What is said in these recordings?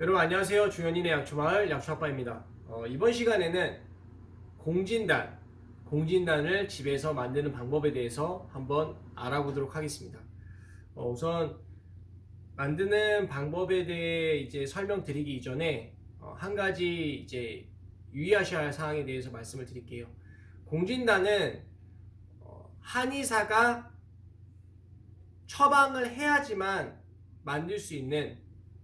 여러분 안녕하세요. 주현인의 약초마을 약초아빠입니다. 어, 이번 시간에는 공진단, 공진단을 집에서 만드는 방법에 대해서 한번 알아보도록 하겠습니다. 어, 우선 만드는 방법에 대해 이제 설명드리기 이전에 어, 한 가지 이제 유의하셔야 할 사항에 대해서 말씀을 드릴게요. 공진단은 어, 한의사가 처방을 해야지만 만들 수 있는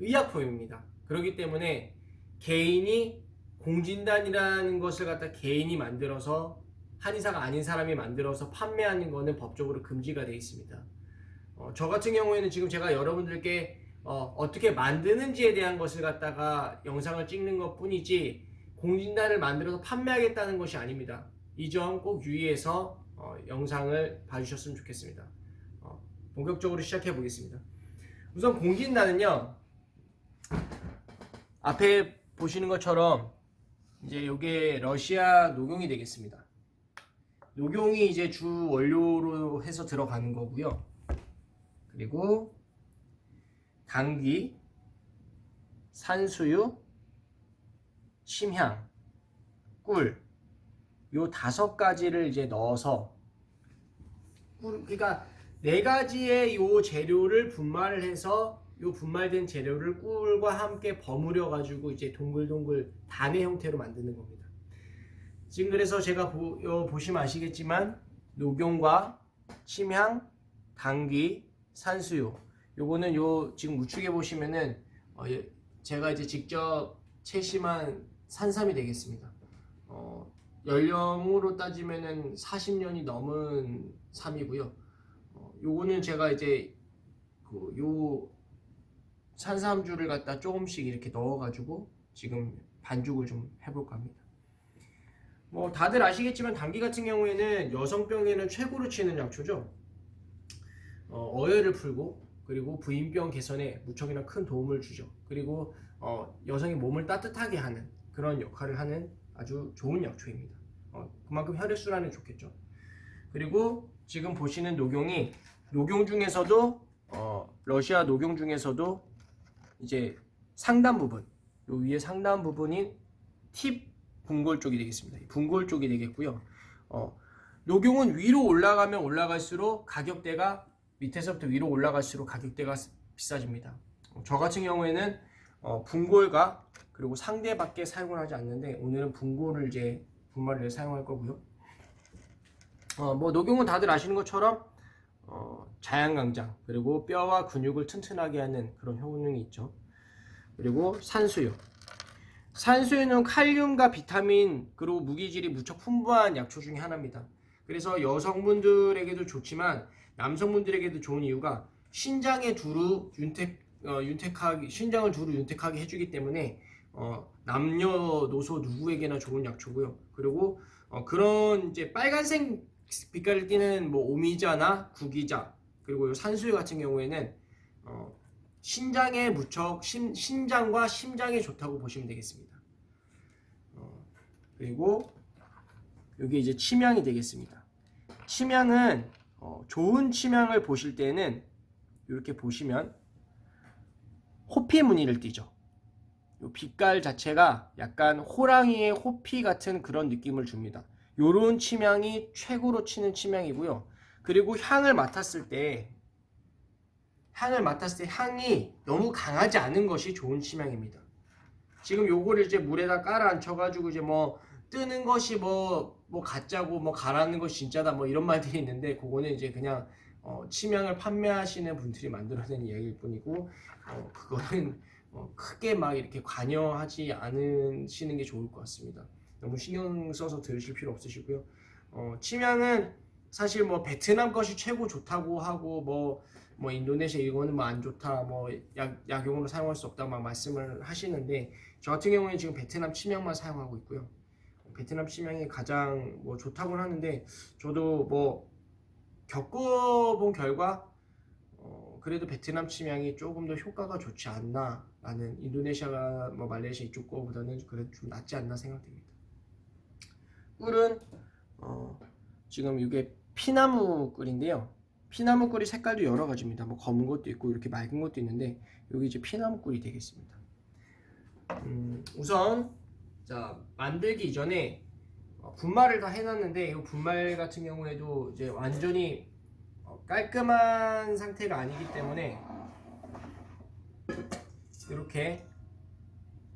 의약품입니다. 그렇기 때문에 개인이 공진단이라는 것을 갖다 개인이 만들어서 한의사가 아닌 사람이 만들어서 판매하는 것은 법적으로 금지가 되어 있습니다. 어, 저 같은 경우에는 지금 제가 여러분들께 어, 떻게 만드는지에 대한 것을 갖다가 영상을 찍는 것 뿐이지 공진단을 만들어서 판매하겠다는 것이 아닙니다. 이 점 꼭 유의해서 어, 영상을 봐주셨으면 좋겠습니다. 어, 본격적으로 시작해 보겠습니다. 우선 공진단은요, 앞에 보시는 것처럼 이제 이게 러시아 녹용이 되겠습니다. 녹용이 이제 주 원료로 해서 들어가는 거고요. 그리고 당귀, 산수유, 침향, 꿀, 요 다섯 가지를 이제 넣어서 꿀, 그러니까 네 가지의 요 재료를 분말을 해서 요 분말된 재료를 꿀과 함께 버무려 가지고 이제 동글동글 단의 형태로 만드는 겁니다. 지금 그래서 제가 보, 요 보시면 아시겠지만 녹용과 침향, 당귀, 산수유 요거는 요 지금 우측에 보시면은 어, 예, 제가 이제 직접 채심한 산삼이 되겠습니다. 어, 연령으로 따지면은 40년이 넘은 삼이고요. 어, 요거는 제가 이제 그요 산삼주를 갖다 조금씩 이렇게 넣어가지고 지금 반죽을 좀 해볼까 합니다. 뭐 다들 아시겠지만 감기 같은 경우에는 여성병에는 최고로 치는 약초죠. 어, 어혈을 풀고 그리고 부인병 개선에 무척이나 큰 도움을 주죠. 그리고 어, 여성의 몸을 따뜻하게 하는 그런 역할을 하는 아주 좋은 약초입니다. 어, 그만큼 혈액 순환이 좋겠죠. 그리고 지금 보시는 녹용이 녹용 중에서도 어, 러시아 녹용 중에서도 이제 상단 부분, 요 위에 상단 부분인 팁 분골 쪽이 되겠습니다. 이 분골 쪽이 되겠고요. 어, 녹용은 위로 올라가면 올라갈수록 가격대가 밑에서부터 위로 올라갈수록 가격대가 비싸집니다. 어, 저 같은 경우에는 어, 분골과 그리고 상대밖에 사용을 하지 않는데 오늘은 분골을 이제 분말을 사용할 거고요. 어, 뭐 녹용은 다들 아시는 것처럼 어, 자양강장 그리고 뼈와 근육을 튼튼하게 하는 그런 효능이 있죠. 그리고 산수유. 산수유는 칼륨과 비타민 그리고 무기질이 무척 풍부한 약초 중에 하나입니다. 그래서 여성분들에게도 좋지만 남성분들에게도 좋은 이유가 신장에 두루 윤택 어, 윤택하게 신장을 두루 윤택하게 해주기 때문에 어, 남녀노소 누구에게나 좋은 약초고요. 그리고 어, 그런 이제 빨간색 빛깔을 띠는 뭐 오미자나 구기자 그리고 요 산수유 같은 경우에는 어, 신장에 무척 심, 신장과 심장에 좋다고 보시면 되겠습니다. 어, 그리고 여기 이제 침향이 되겠습니다. 침향은 어, 좋은 침향을 보실 때는 이렇게 보시면 호피 무늬를 띠죠. 요 빛깔 자체가 약간 호랑이의 호피 같은 그런 느낌을 줍니다. 요런 침향이 최고로 치는 침향이고요. 그리고 향을 맡았을 때 향을 맡았을 때 향이 너무 강하지 않은 것이 좋은 침향입니다. 지금 요거를 이제 물에다 깔아 앉혀가지고 이제 뭐 뜨는 것이 뭐, 뭐 가짜고 뭐 가라는 것이 진짜다 뭐 이런 말들이 있는데 그거는 이제 그냥 어, 침향을 판매하시는 분들이 만들어낸 이야기일 뿐이고 어, 그거는 어, 크게 막 이렇게 관여하지 않으시는 게 좋을 것 같습니다. 너무 신경 써서 들으실 필요 없으시고요. 어, 침향은 사실 뭐 베트남 것이 최고 좋다고 하고 뭐, 뭐 인도네시아 이거는 뭐 안 좋다 뭐 약, 약용으로 사용할 수 없다 막 말씀을 하시는데 저 같은 경우에 지금 베트남 침향만 사용하고 있고요. 베트남 침향이 가장 뭐 좋다고는 하는데 저도 뭐 겪어본 결과 어, 그래도 베트남 침향이 조금 더 효과가 좋지 않나 라는 인도네시아가 뭐 말레이시아 이쪽 거보다는 그래도 좀 낫지 않나 생각됩니다. 꿀은 어, 지금 이게 피나무 꿀인데요. 피나무 꿀이 색깔도 여러 가지입니다. 뭐 검은 것도 있고 이렇게 맑은 것도 있는데 여기 이제 피나무 꿀이 되겠습니다. 음, 우선 자 만들기 이전에 어, 분말을 다 해놨는데 이 분말 같은 경우에도 이제 완전히 어, 깔끔한 상태가 아니기 때문에 이렇게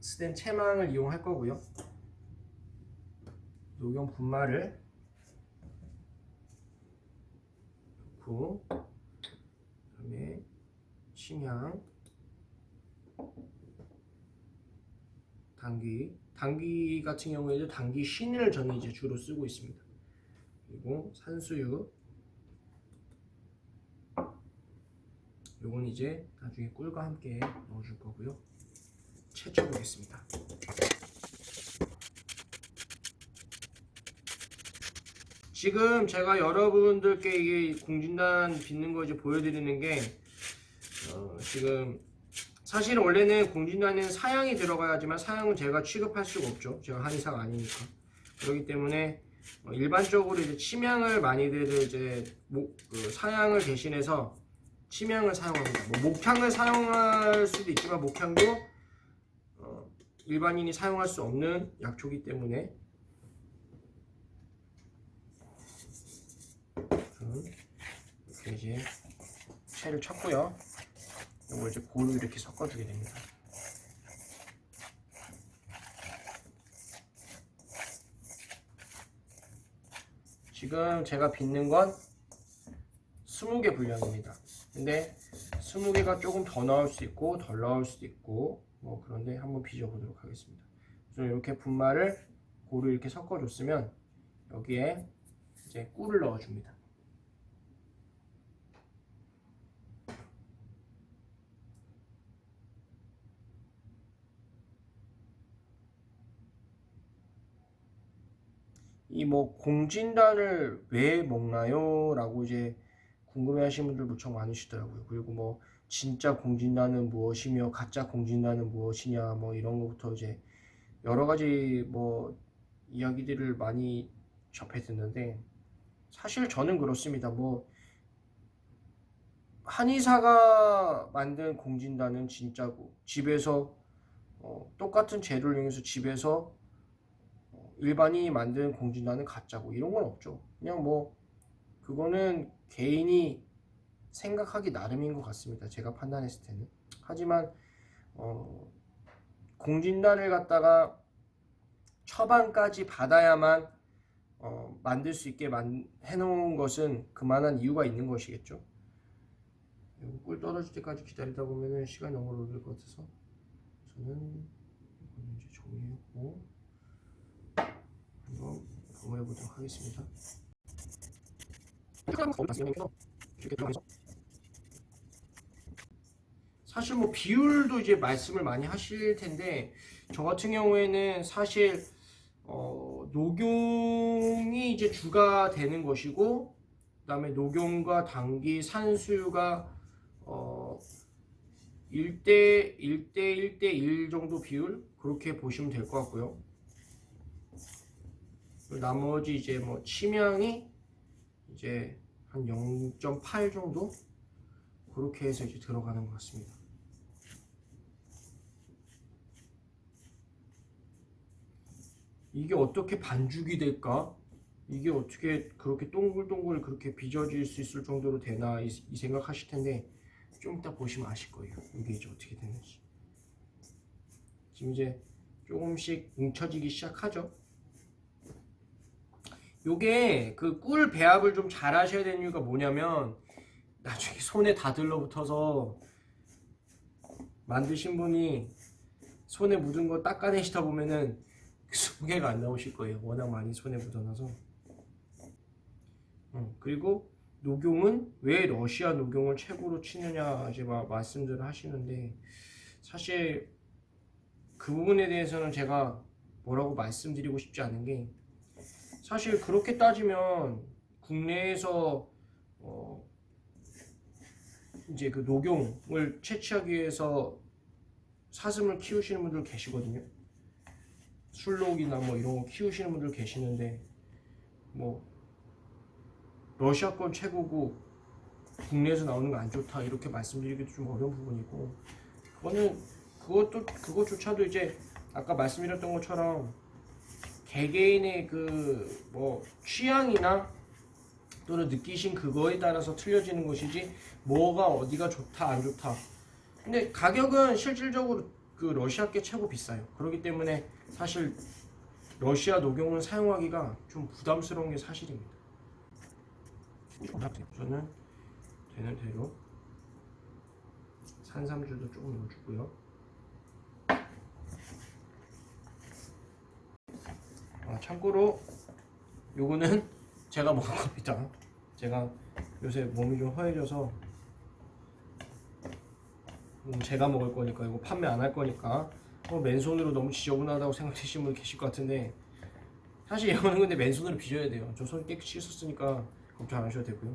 스텐 채망을 이용할 거고요. 녹용 분말을 넣고 그다음에 침향 당귀 당귀 같은 경우에도 당귀 신을 저는 이제 주로 쓰고 있습니다. 그리고 산수유 요건 이제 나중에 꿀과 함께 넣어줄 거고요. 채쳐 보겠습니다. 지금 제가 여러분들께 이게 공진단 빚는 거 이제 보여드리는 게 어, 지금 사실 원래는 공진단에는 사양이 들어가야지만 사양은 제가 취급할 수가 없죠. 제가 한의사가 아니니까. 그렇기 때문에 어, 일반적으로 이제 침향을 많이들 이제 목, 그 사양을 대신해서 침향을 사용합니다. 뭐 목향을 사용할 수도 있지만 목향도 어, 일반인이 사용할 수 없는 약초기 때문에 음, 이렇게 이제 채를 쳤고요. 이걸 이제 고루 이렇게 섞어주게 됩니다. 지금 제가 빚는 건 20개 분량입니다. 근데 20개가 조금 더 나올 수 있고 덜 나올 수도 있고 뭐 그런데 한번 빚어보도록 하겠습니다. 그래서 이렇게 분말을 고루 이렇게 섞어줬으면 여기에 이제 꿀을 넣어줍니다. 이 뭐 공진단을 왜 먹나요? 라고 이제 궁금해 하시는 분들 무척 많으시더라고요. 그리고 뭐 진짜 공진단은 무엇이며 가짜 공진단은 무엇이냐 뭐 이런 것부터 이제 여러 가지 뭐 이야기들을 많이 접해 듣는데 사실 저는 그렇습니다. 뭐 한의사가 만든 공진단은 진짜고 집에서 어, 똑같은 재료를 이용해서 집에서 어, 일반인이 만든 공진단은 가짜고 이런 건 없죠. 그냥 뭐 그거는 개인이 생각하기 나름인 것 같습니다. 제가 판단했을 때는. 하지만 어, 공진단을 갖다가 처방까지 받아야만 어, 만들 수 있게 만, 해놓은 것은 그만한 이유가 있는 것이겠죠. 꿀 떨어질 때까지 기다리다 보면 시간이 너무 걸릴 것 같아서 저는 이제 정리했고 한번 검토해 보도록 하겠습니다. 사실 뭐 비율도 이제 말씀을 많이 하실 텐데 저 같은 경우에는 사실 어, 녹용이 이제 주가 되는 것이고 그다음에 녹용과 당귀, 산수유가 어 1대 1대 1대 1 정도 비율 그렇게 보시면 될 것 같고요. 나머지 이제 뭐 침향이 이제 한 0.8 정도 그렇게 해서 이제 들어가는 것 같습니다. 이게 어떻게 반죽이 될까? 이게 어떻게 그렇게 동글동글 그렇게 빚어질 수 있을 정도로 되나 이, 이 생각하실 텐데 좀 이따 보시면 아실 거예요. 이게 이제 어떻게 되는지. 지금 이제 조금씩 뭉쳐지기 시작하죠. 요게 그 꿀 배합을 좀 잘 하셔야 되는 이유가 뭐냐면 나중에 손에 다 들러붙어서 만드신 분이 손에 묻은 거 닦아내시다 보면은 그 소개가 안 나오실 거예요. 워낙 많이 손에 묻어놔서. 음, 그리고 녹용은 왜 러시아 녹용을 최고로 치느냐 이제 막 말씀들을 하시는데 사실 그 부분에 대해서는 제가 뭐라고 말씀드리고 싶지 않은 게 사실 그렇게 따지면 국내에서 어 이제 그 녹용을 채취하기 위해서 사슴을 키우시는 분들 계시거든요. 술록이나 뭐 이런 거 키우시는 분들 계시는데 뭐 러시아 건 최고고 국내에서 나오는 거 안 좋다 이렇게 말씀드리기도 좀 어려운 부분이고 그거는 그것도 그것조차도 이제 아까 말씀드렸던 것처럼 개개인의 그 뭐 취향이나 또는 느끼신 그거에 따라서 틀려지는 것이지 뭐가 어디가 좋다 안 좋다. 근데 가격은 실질적으로 그 러시아께 최고 비싸요. 그렇기 때문에 사실 러시아 녹용을 사용하기가 좀 부담스러운 게 사실입니다. 저는 되는 대로 산삼주도 조금 넣어주고요. 참고로 요거는 제가 먹은 겁니다. 제가 요새 몸이 좀 허해져서 음, 제가 먹을 거니까 이거 판매 안 할 거니까 어, 맨손으로 너무 지저분하다고 생각하시는 분 계실 것 같은데 사실 이거는 근데 맨손으로 빚어야 돼요. 저 손 깨끗이 씻었으니까 걱정 안 하셔도 되고요.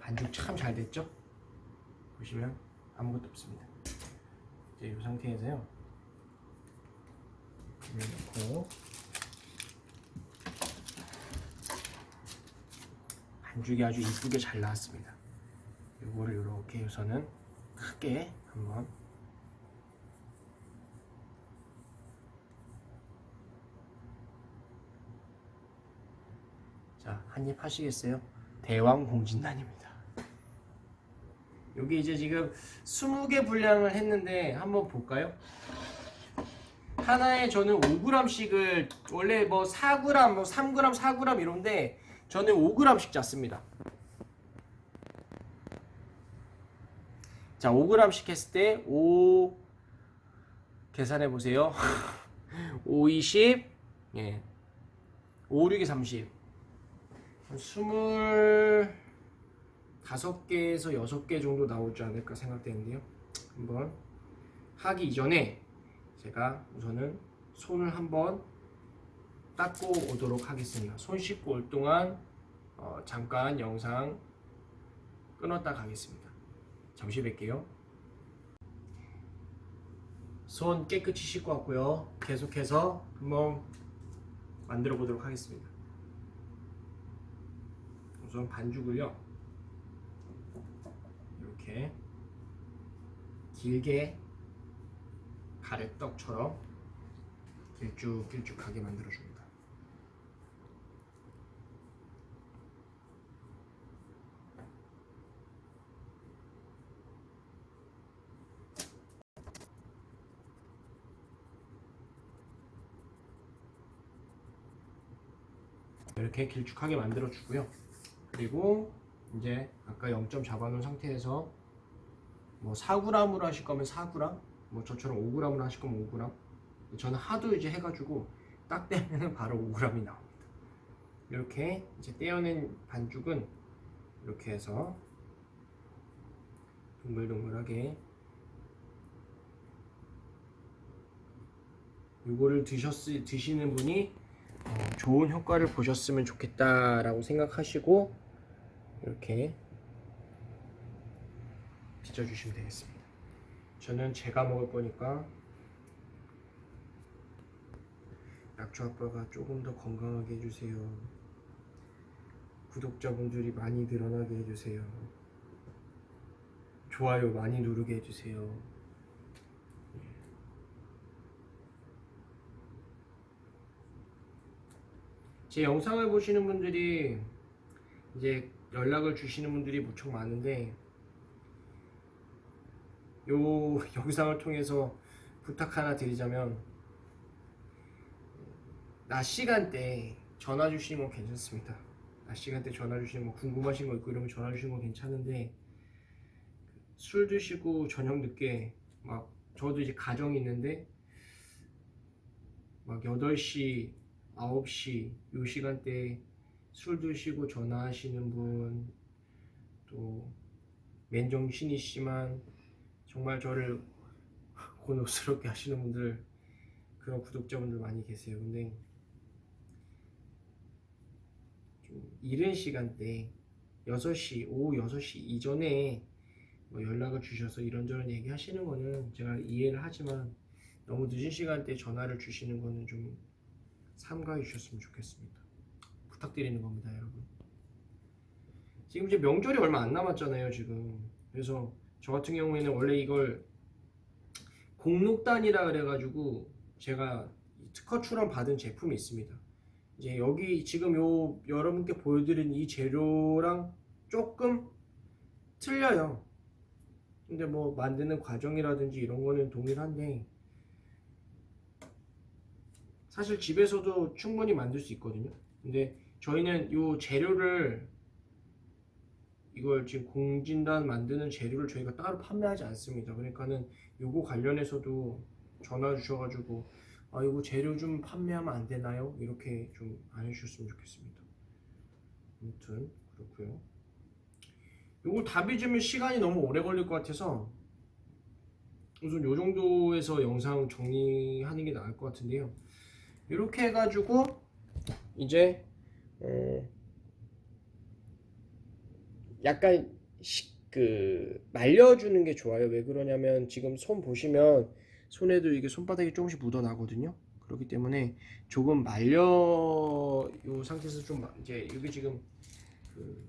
반죽 참 잘 됐죠? 보시면 아무것도 없습니다. 이제 이 상태에서요. 물 넣고 반죽이 아주 이쁘게 잘 나왔습니다. 이거를 이렇게 우선은 크게 한번 자, 한 입 하시겠어요? 대왕 공진단입니다. 여기 이제 지금 20개 분량을 했는데 한번 볼까요? 하나에 저는 5g씩을 원래 뭐 4g, 뭐 3g, 4g 이런데 저는 5g씩 짰습니다. 자, 5g씩 했을 때 5 계산해 보세요. 5 20 예. 5 6이 30. 한 25개에서 6개 정도 나오지 않을까 생각되는데요. 한번 하기 이전에 제가 우선은 손을 한번 닦고 오도록 하겠습니다. 손 씻고 올 동안 어, 잠깐 영상 끊었다 가겠습니다. 잠시 뵐게요. 손 깨끗이 씻고 왔고요. 계속해서 한번 만들어 보도록 하겠습니다. 우선 반죽을요. 이렇게 길게 가래떡처럼 길쭉길쭉하게 만들어줍니다. 이렇게 길쭉하게 만들어 주고요. 그리고 이제 아까 0점 잡아놓은 상태에서 뭐 4g으로 하실 거면 4g, 뭐 저처럼 5g으로 하실 거면 5g. 저는 하도 이제 해가지고 딱 떼면은 바로 5g이 나옵니다. 이렇게 이제 떼어낸 반죽은 이렇게 해서 동글동글하게 요거를 드셨 드시는 분이 어, 좋은 효과를 보셨으면 좋겠다라고 생각하시고 이렇게 빚어주시면 되겠습니다. 저는 제가 먹을 거니까 약초 아빠가 조금 더 건강하게 해주세요. 구독자분들이 많이 늘어나게 해주세요. 좋아요 많이 누르게 해주세요. 제 영상을 보시는 분들이 이제 연락을 주시는 분들이 무척 많은데 요 영상을 통해서 부탁 하나 드리자면 낮 시간대 전화 주시는 건 괜찮습니다. 낮 시간대 전화 주시는 거 궁금하신 거 있고 이러면 전화 주시는 건 괜찮은데 술 드시고 저녁 늦게 막 저도 이제 가정이 있는데 막 8시, 9시 요 시간대에 술 드시고 전화하시는 분, 또 맨정신이시지만 정말 저를 곤혹스럽게 하시는 분들, 그런 구독자분들 많이 계세요. 근데 좀 이른 시간대, 6시, 오후 6시 이전에 뭐 연락을 주셔서 이런저런 얘기 하시는 거는 제가 이해를 하지만 너무 늦은 시간대에 전화를 주시는 거는 좀 삼가해 주셨으면 좋겠습니다. 부탁드리는 겁니다, 여러분. 지금 이제 명절이 얼마 안 남았잖아요, 지금. 그래서 저 같은 경우에는 원래 이걸 공록단이라 그래가지고 제가 특허 출원 받은 제품이 있습니다. 이제 여기 지금 요 여러분께 보여드린 이 재료랑 조금 틀려요. 근데 뭐 만드는 과정이라든지 이런 거는 동일한데 사실 집에서도 충분히 만들 수 있거든요. 근데 저희는 요 재료를 이걸 지금 공진단 만드는 재료를 저희가 따로 판매하지 않습니다. 그러니까는 요거 관련해서도 전화 주셔가지고 아 이거 재료 좀 판매하면 안 되나요? 이렇게 좀 안 해주셨으면 좋겠습니다. 아무튼 그렇고요. 요걸 다 빚으면 시간이 너무 오래 걸릴 것 같아서 우선 요 정도에서 영상 정리하는 게 나을 것 같은데요. 이렇게 해가지고 이제 어, 약간 시- 그 말려주는 게 좋아요. 왜 그러냐면 지금 손 보시면 손에도 이게 손바닥이 조금씩 묻어나거든요. 그렇기 때문에 조금 말려 요 상태에서 좀 마- 이제 여기 지금 그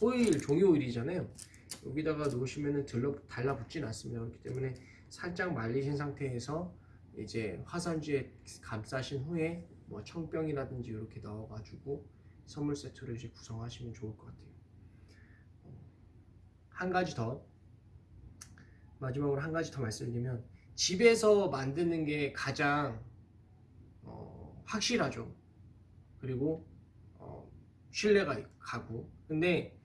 호일 종이 호일이잖아요. 여기다가 놓으시면은 들러 달라붙진 않습니다. 그렇기 때문에 살짝 말리신 상태에서 이제 화산지에 감싸신 후에 뭐 청병이라든지 이렇게 넣어가지고 선물 세트를 이제 구성하시면 좋을 것 같아요. 어, 한 가지 더 마지막으로 한 가지 더 말씀드리면 집에서 만드는 게 가장 어, 확실하죠. 그리고 어, 신뢰가 가고. 근데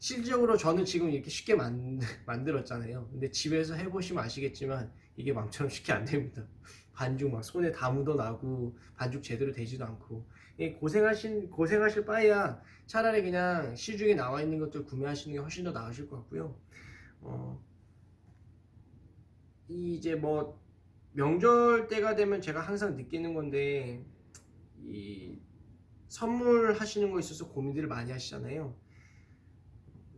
실질적으로 저는 지금 이렇게 쉽게 만, 만들었잖아요. 근데 집에서 해보시면 아시겠지만 이게 마음처럼 쉽게 안 됩니다. 반죽 막 손에 다 묻어나고 반죽 제대로 되지도 않고 이 고생하신 고생하실 바에야 차라리 그냥 시중에 나와 있는 것들 구매하시는 게 훨씬 더 나으실 것 같고요. 어, 이 이제 뭐 명절 때가 되면 제가 항상 느끼는 건데 이 선물하시는 거 있어서 고민들을 많이 하시잖아요.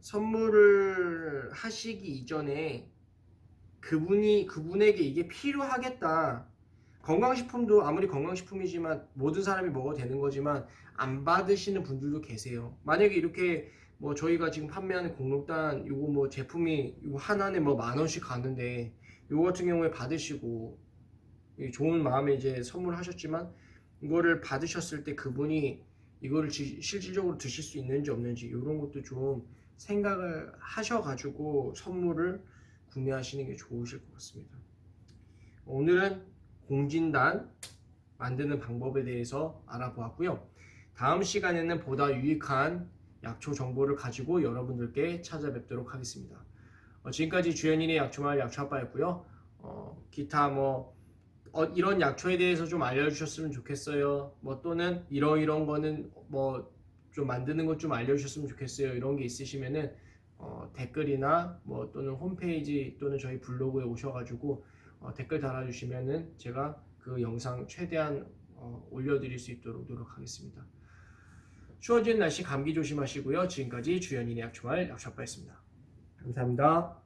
선물을 하시기 이전에 그분이 그분에게 이게 필요하겠다. 건강식품도 아무리 건강식품이지만 모든 사람이 먹어도 되는 거지만 안 받으시는 분들도 계세요. 만약에 이렇게 뭐 저희가 지금 판매하는 공록단 요거 뭐 제품이 요거 하나에 뭐 만 원씩 가는데 요거 같은 경우에 받으시고 이 좋은 마음에 이제 선물하셨지만 이거를 받으셨을 때 그분이 이거를 지- 실질적으로 드실 수 있는지 없는지 이런 것도 좀 생각을 하셔가지고 선물을 구매하시는 게 좋으실 것 같습니다. 오늘은 공진단 만드는 방법에 대해서 알아보았고요. 다음 시간에는 보다 유익한 약초 정보를 가지고 여러분들께 찾아뵙도록 하겠습니다. 어, 지금까지 주연인의 약초마을 약초아빠였고요. 어, 기타 뭐 어, 이런 약초에 대해서 좀 알려주셨으면 좋겠어요. 뭐 또는 이런 이런 거는 뭐 좀 만드는 것 좀 알려주셨으면 좋겠어요. 이런 게 있으시면은 어, 댓글이나 뭐 또는 홈페이지 또는 저희 블로그에 오셔가지고 어, 댓글 달아주시면은 제가 그 영상 최대한 어, 올려드릴 수 있도록 노력하겠습니다. 추워진 날씨 감기 조심하시고요. 지금까지 주연인의 약초말 약초아빠였습니다. 감사합니다.